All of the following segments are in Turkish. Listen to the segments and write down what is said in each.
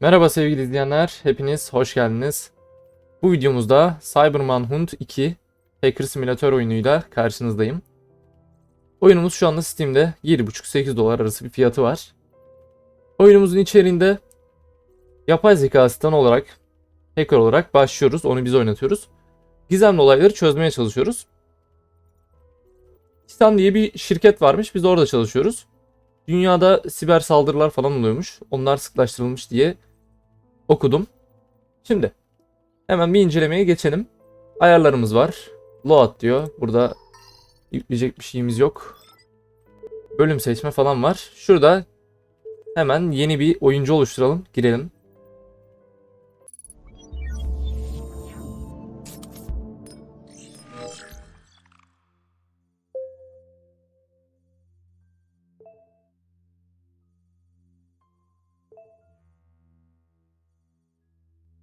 Merhaba sevgili izleyenler, hepiniz hoş geldiniz. Bu videomuzda Cyberman Hunt 2 Hacker Simülatör oyunuyla karşınızdayım. Oyunumuz şu anda Steam'de 7,5-8 dolar arası bir fiyatı var. Oyunumuzun içeriğinde yapay zeka asistanı olarak, hacker olarak başlıyoruz, onu biz oynatıyoruz. Gizemli olayları çözmeye çalışıyoruz. Titan diye bir şirket varmış, biz orada çalışıyoruz. Dünyada siber saldırılar falan oluyormuş. Onlar sıklaştırılmış diye okudum. Şimdi hemen bir incelemeye geçelim. Ayarlarımız var. Load diyor. Burada yükleyecek bir şeyimiz yok. Bölüm seçme falan var. Şurada hemen yeni bir oyuncu oluşturalım. Girelim.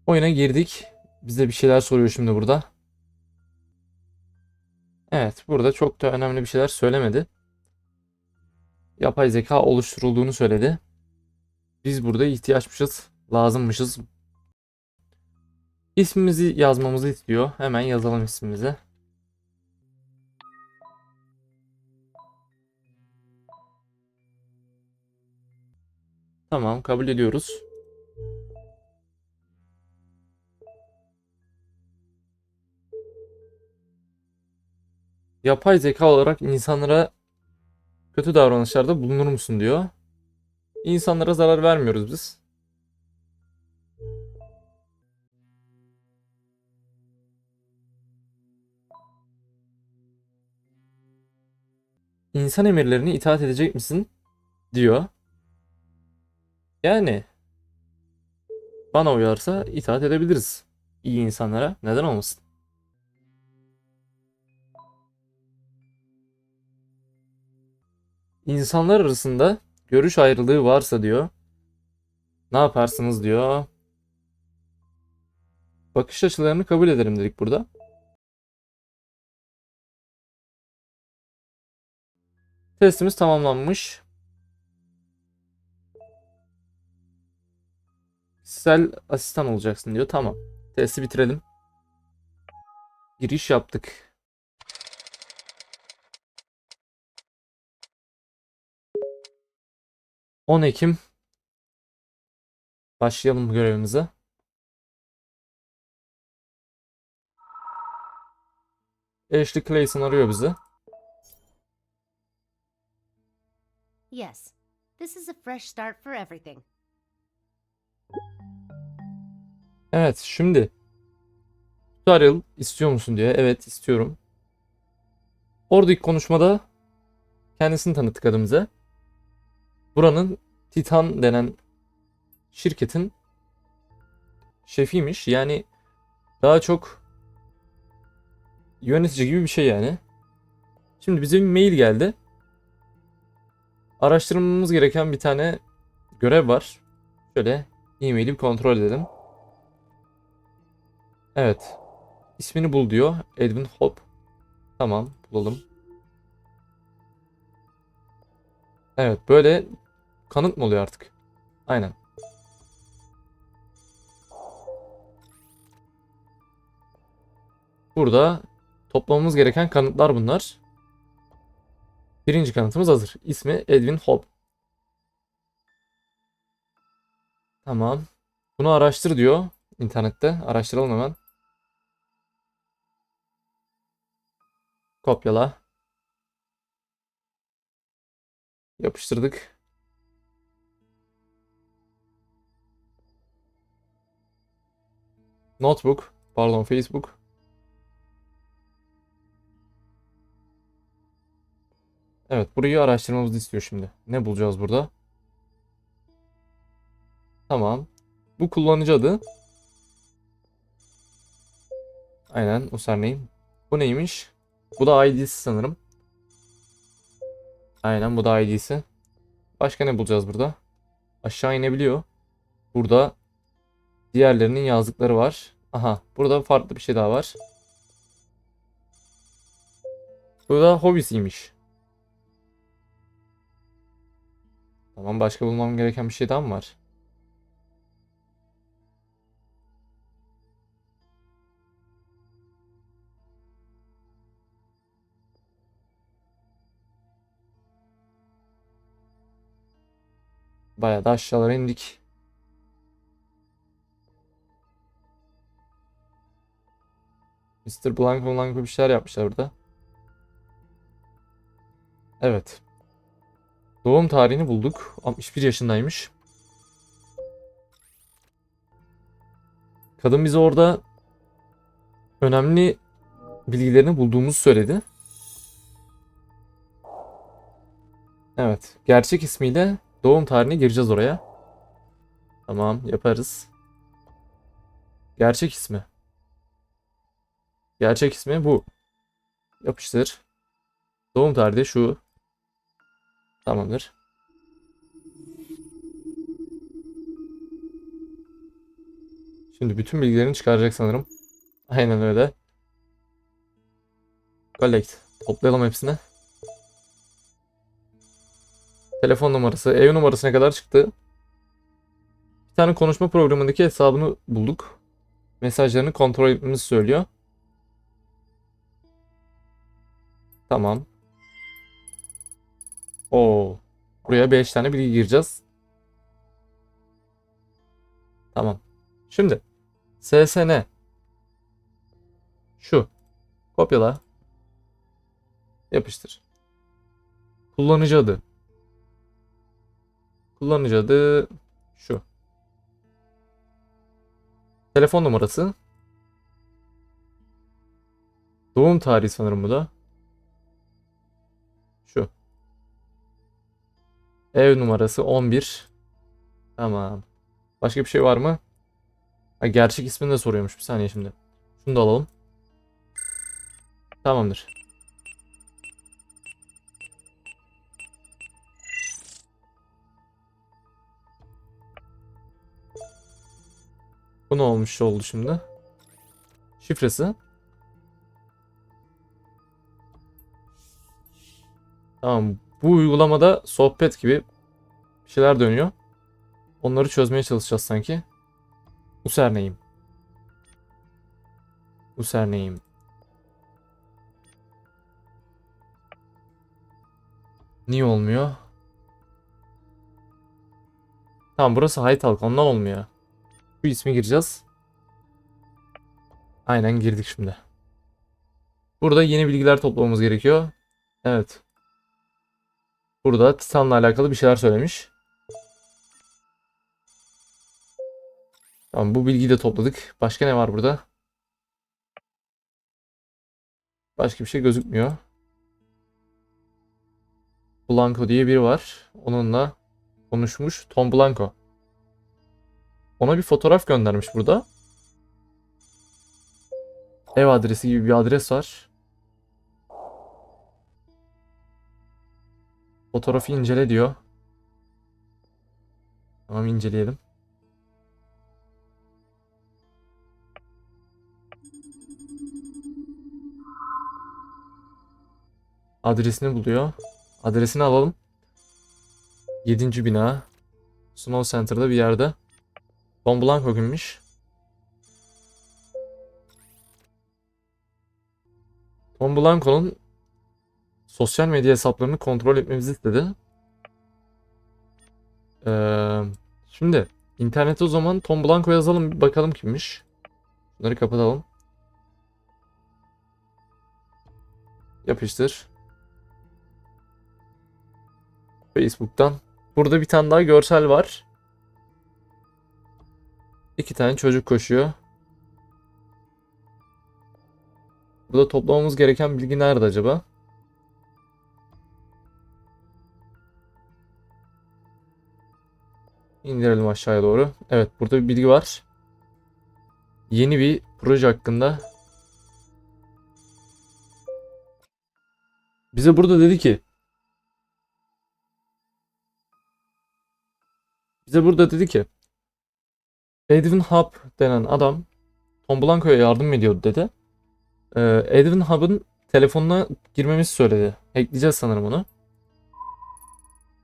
Oyuna girdik. Bize bir şeyler soruyor şimdi burada. Evet, burada çok da önemli bir şeyler söylemedi. Yapay zeka oluşturulduğunu söyledi. Biz burada ihtiyaçmışız, lazımmışız. İsmimizi yazmamızı istiyor. Hemen yazalım ismimizi. Tamam, kabul ediyoruz. Yapay zeka olarak insanlara kötü davranışlarda bulunur musun diyor. İnsanlara zarar vermiyoruz biz. İnsan emirlerine itaat edecek misin? diyor. Yani bana uyarsa itaat edebiliriz. İyi insanlara neden olmasın? İnsanlar arasında görüş ayrılığı varsa diyor. Ne yaparsınız diyor. Bakış açılarını kabul ederim dedik burada. Testimiz tamamlanmış. Kişisel asistan olacaksın diyor. Tamam. Testi bitirelim. Giriş yaptık. 10 Ekim başlayalım görevimize. Ashley Clayson arıyor bizi. Yes, this is a fresh start for everything. Evet şimdi tutorial istiyor musun diyor. Evet istiyorum. Oradaki konuşmada kendisini tanıttık adımıza. Buranın Titan denen şirketin şefiymiş. Yani daha çok yönetici gibi bir şey yani. Şimdi bize bir mail geldi. Araştırmamız gereken bir tane görev var. Şöyle e-maili bir kontrol edelim. Evet. İsmini bul diyor. Edwin Hop. Tamam bulalım. Evet böyle kanıt mı oluyor artık? Aynen. Burada toplamamız gereken kanıtlar bunlar. Birinci kanıtımız hazır. İsmi Edwin Hobb. Tamam. Bunu araştır diyor internette. Araştıralım hemen. Kopyala. Yapıştırdık. Notebook. Pardon Facebook. Evet burayı araştırmamızı istiyor şimdi. Ne bulacağız burada? Tamam. Bu kullanıcı adı. Aynen username. Bu neymiş? Bu da ID'si sanırım. Aynen bu da ID'si. Başka ne bulacağız burada? Aşağı inebiliyor. Burada Diğerlerinin yazdıkları var. Aha burada farklı bir şey daha var. Bu da hobisiymiş. Tamam başka bulmam gereken bir şey daha mı var? Bayağı da aşağılara indik. Mr. Blanco Blanco bir şeyler yapmışlar burada. Evet. Doğum tarihini bulduk. 61 yaşındaymış. Kadın bize orada önemli bilgilerini bulduğumuzu söyledi. Evet. Gerçek ismiyle doğum tarihine gireceğiz oraya. Tamam yaparız. Gerçek ismi. Gerçek ismi bu. Yapıştır. Doğum tarihi şu. Tamamdır. Şimdi bütün bilgilerini çıkaracak sanırım. Aynen öyle. Collect. Toplayalım hepsini. Telefon numarası, ev numarasına kadar çıktı. Bir tane konuşma programındaki hesabını bulduk. Mesajlarını kontrol etmemizi söylüyor. Tamam. Oo. Buraya 5 tane bilgi gireceğiz. Tamam. Şimdi SSN şu kopyala yapıştır. Kullanıcı adı. Kullanıcı adı şu. Telefon numarası. Doğum tarihi sanırım bu da. Ev numarası 11. Tamam. Başka bir şey var mı? Ha, gerçek ismini de soruyormuş. Bir saniye şimdi. Şunu da alalım. Tamamdır. Bu ne olmuş oldu şimdi? Şifresi. Tamam. Bu uygulamada sohbet gibi bir şeyler dönüyor. Onları çözmeye çalışacağız sanki. Username. Username. Niye olmuyor? Tamam burası Haytalk ondan olmuyor. Bu ismi gireceğiz. Aynen girdik şimdi. Burada yeni bilgiler toplamamız gerekiyor. Evet. Burada Titan'la alakalı bir şeyler söylemiş. Tamam bu bilgiyi de topladık. Başka ne var burada? Başka bir şey gözükmüyor. Blanco diye biri var. Onunla konuşmuş. Tom Blanco. Ona bir fotoğraf göndermiş burada. Ev adresi gibi bir adres var. Fotoğrafı incele diyor. Tamam inceleyelim. Adresini buluyor. Adresini alalım. 7. bina. Snow Center'da bir yerde. Tom Blanco kimmiş? Tom Blanco'nun sosyal medya hesaplarını kontrol etmemizi istedi. Ee, şimdi internete o zaman Tom Blanco yazalım bir bakalım kimmiş. Bunları kapatalım. Yapıştır. Facebook'tan. Burada bir tane daha görsel var. İki tane çocuk koşuyor. Burada toplamamız gereken bilgi nerede acaba? İndirelim aşağıya doğru. Evet burada bir bilgi var. Yeni bir proje hakkında. Bize burada dedi ki Bize burada dedi ki Edwin Hub denen adam Tom Blanco'ya yardım ediyordu dedi. Ee, Edwin Hub'ın telefonuna girmemizi söyledi. Hackleyeceğiz sanırım onu.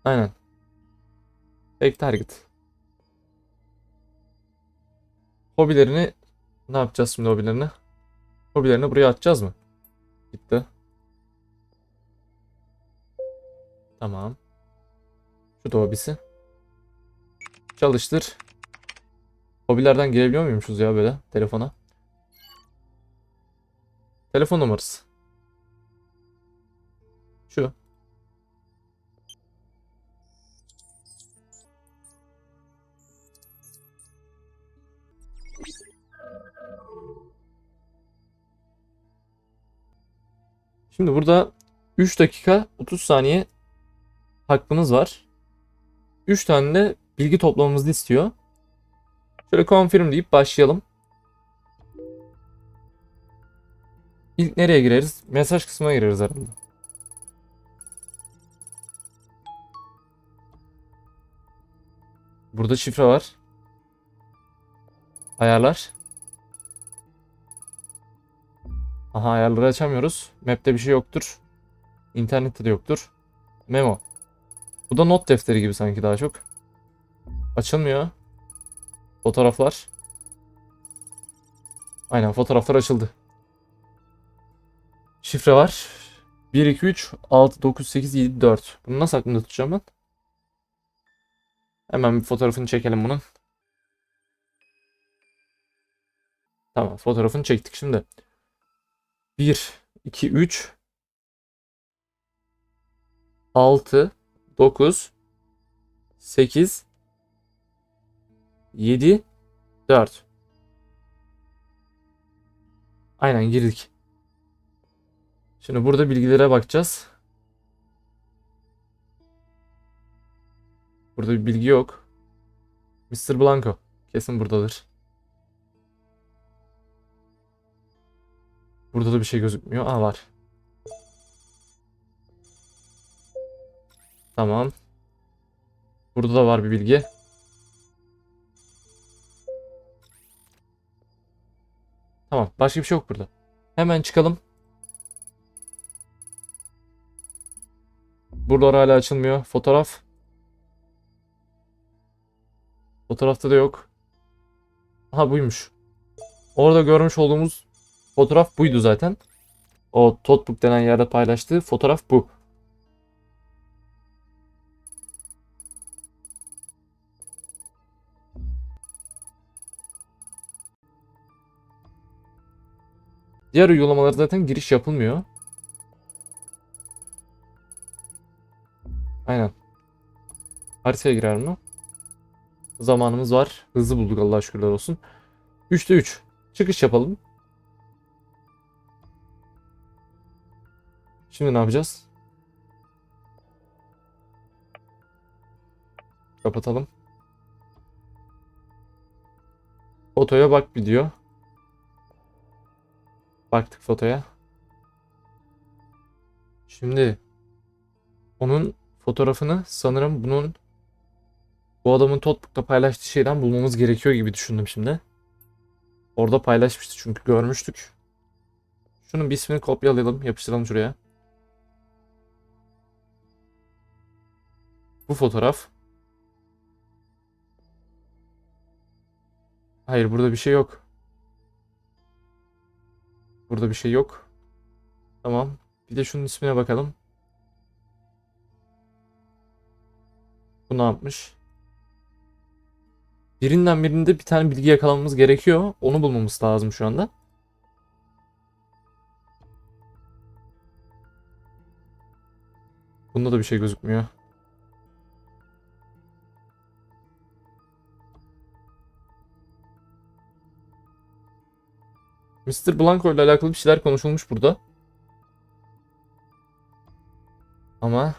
Aynen. Fake target. Hobilerini ne yapacağız şimdi hobilerini? Hobilerini buraya atacağız mı? Gitti. Tamam. Şu da hobisi. Çalıştır. Hobilerden girebiliyor muymuşuz ya böyle telefona? Telefon numarası. Şu. Şimdi burada 3 dakika 30 saniye hakkımız var. 3 tane de bilgi toplamamızı istiyor. Şöyle confirm deyip başlayalım. İlk nereye gireriz? Mesaj kısmına gireriz herhalde. Burada şifre var. Ayarlar. Aha ayarları açamıyoruz. Map'te bir şey yoktur. İnternette de yoktur. Memo. Bu da not defteri gibi sanki daha çok. Açılmıyor. Fotoğraflar. Aynen fotoğraflar açıldı. Şifre var. 1 2 3 6 9 8 7 4. Bunu nasıl aklımda tutacağım ben? Hemen bir fotoğrafını çekelim bunun. Tamam, fotoğrafını çektik şimdi. 1 2 3 6 9 8 7 4 Aynen girdik. Şimdi burada bilgilere bakacağız. Burada bir bilgi yok. Mr. Blanco. Kesin buradadır. Burada da bir şey gözükmüyor. Aa var. Tamam. Burada da var bir bilgi. Tamam. Başka bir şey yok burada. Hemen çıkalım. Buralar hala açılmıyor. Fotoğraf. Fotoğrafta da yok. Aha buymuş. Orada görmüş olduğumuz fotoğraf buydu zaten. O Totbook denen yerde paylaştığı fotoğraf bu. Diğer uygulamalara zaten giriş yapılmıyor. Aynen. Haritaya girer mi? Zamanımız var. Hızlı bulduk Allah'a şükürler olsun. 3'te 3. Çıkış yapalım. Şimdi ne yapacağız? Kapatalım. Fotoya bak video. Baktık fotoya. Şimdi onun fotoğrafını sanırım bunun bu adamın Totbook'ta paylaştığı şeyden bulmamız gerekiyor gibi düşündüm şimdi. Orada paylaşmıştı çünkü görmüştük. Şunun bir ismini kopyalayalım, yapıştıralım şuraya. Bu fotoğraf. Hayır, burada bir şey yok. Burada bir şey yok. Tamam. Bir de şunun ismine bakalım. Bu ne yapmış? Birinden birinde bir tane bilgi yakalamamız gerekiyor. Onu bulmamız lazım şu anda. Bunda da bir şey gözükmüyor. Mr. Blanco ile alakalı bir şeyler konuşulmuş burada. Ama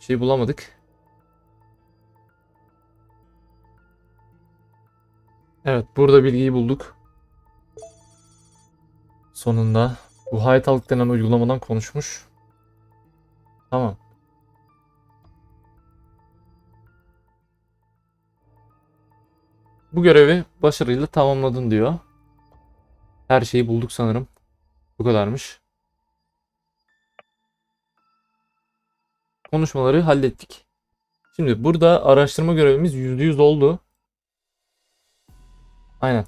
şey bulamadık. Evet, burada bilgiyi bulduk. Sonunda bu Haytalık denen uygulamadan konuşmuş. Tamam. Bu görevi başarıyla tamamladın diyor. Her şeyi bulduk sanırım. Bu kadarmış. Konuşmaları hallettik. Şimdi burada araştırma görevimiz %100 oldu. Aynen.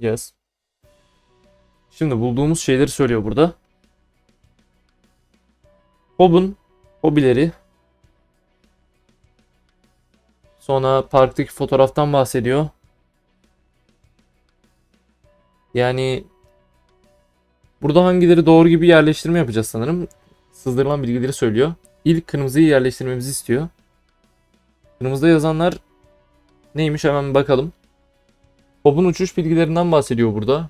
Yes. Şimdi bulduğumuz şeyleri söylüyor burada. Hobb'un hobileri. Sonra parktaki fotoğraftan bahsediyor. Yani burada hangileri doğru gibi yerleştirme yapacağız sanırım. Sızdırılan bilgileri söylüyor. İlk kırmızıyı yerleştirmemizi istiyor. Kırmızıda yazanlar neymiş hemen bakalım. Hobb'un uçuş bilgilerinden bahsediyor burada.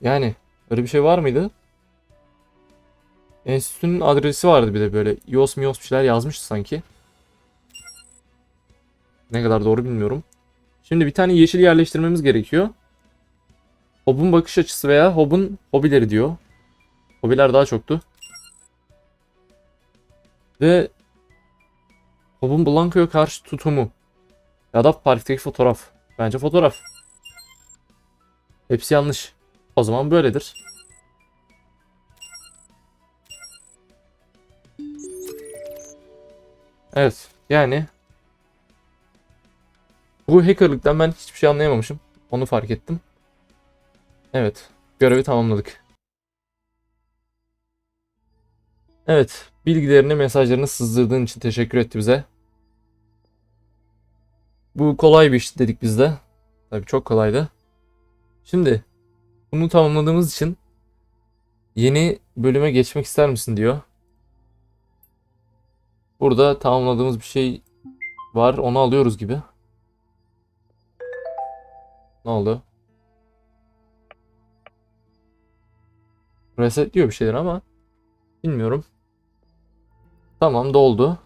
Yani öyle bir şey var mıydı? Enstitünün adresi vardı bir de böyle. Yos miyos bir şeyler yazmıştı sanki. Ne kadar doğru bilmiyorum. Şimdi bir tane yeşil yerleştirmemiz gerekiyor. Hobb'un bakış açısı veya Hobb'un hobileri diyor. Hobiler daha çoktu. Ve Hobb'un Blanco'ya karşı tutumu. Ya da parktaki fotoğraf. Bence fotoğraf. Hepsi yanlış. O zaman böyledir. Evet yani bu hackerlıktan ben hiçbir şey anlayamamışım. Onu fark ettim. Evet görevi tamamladık. Evet bilgilerini mesajlarını sızdırdığın için teşekkür etti bize. Bu kolay bir iş dedik biz de. Tabii çok kolaydı. Şimdi bunu tamamladığımız için yeni bölüme geçmek ister misin diyor. Burada tamamladığımız bir şey var. Onu alıyoruz gibi. Ne oldu? Resetliyor bir şeyler ama bilmiyorum. Tamam doldu.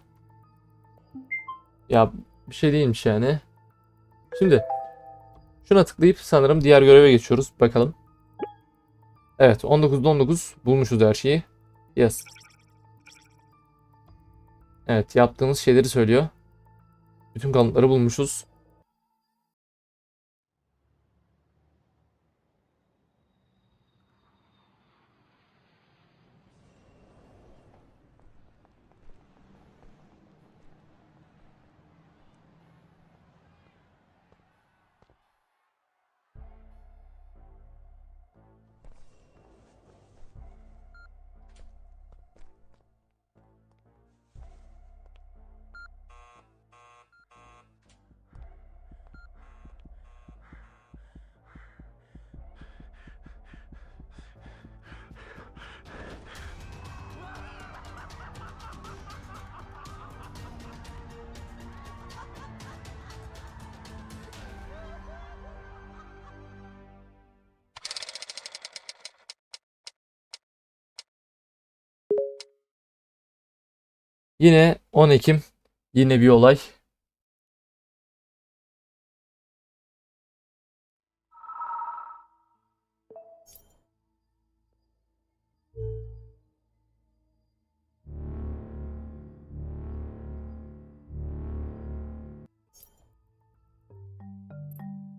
Ya bir şey değilmiş yani. Şimdi şuna tıklayıp sanırım diğer göreve geçiyoruz. Bakalım. Evet 19'da 19 bulmuşuz her şeyi. Yes. Evet yaptığımız şeyleri söylüyor. Bütün kanıtları bulmuşuz. Yine 10 Ekim. Yine bir olay.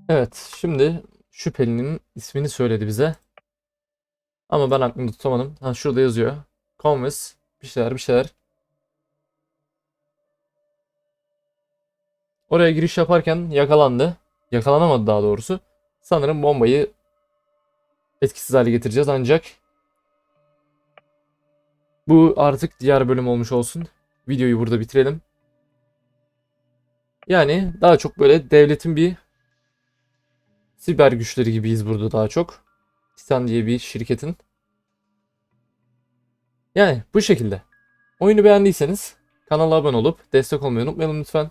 Evet, şimdi şüphelinin ismini söyledi bize. Ama ben aklımda tutamadım. Ha şurada yazıyor. Converse bir şeyler bir şeyler. Oraya giriş yaparken yakalandı. Yakalanamadı daha doğrusu. Sanırım bombayı etkisiz hale getireceğiz ancak bu artık diğer bölüm olmuş olsun. Videoyu burada bitirelim. Yani daha çok böyle devletin bir siber güçleri gibiyiz burada daha çok. Titan diye bir şirketin. Yani bu şekilde. Oyunu beğendiyseniz kanala abone olup destek olmayı unutmayalım lütfen.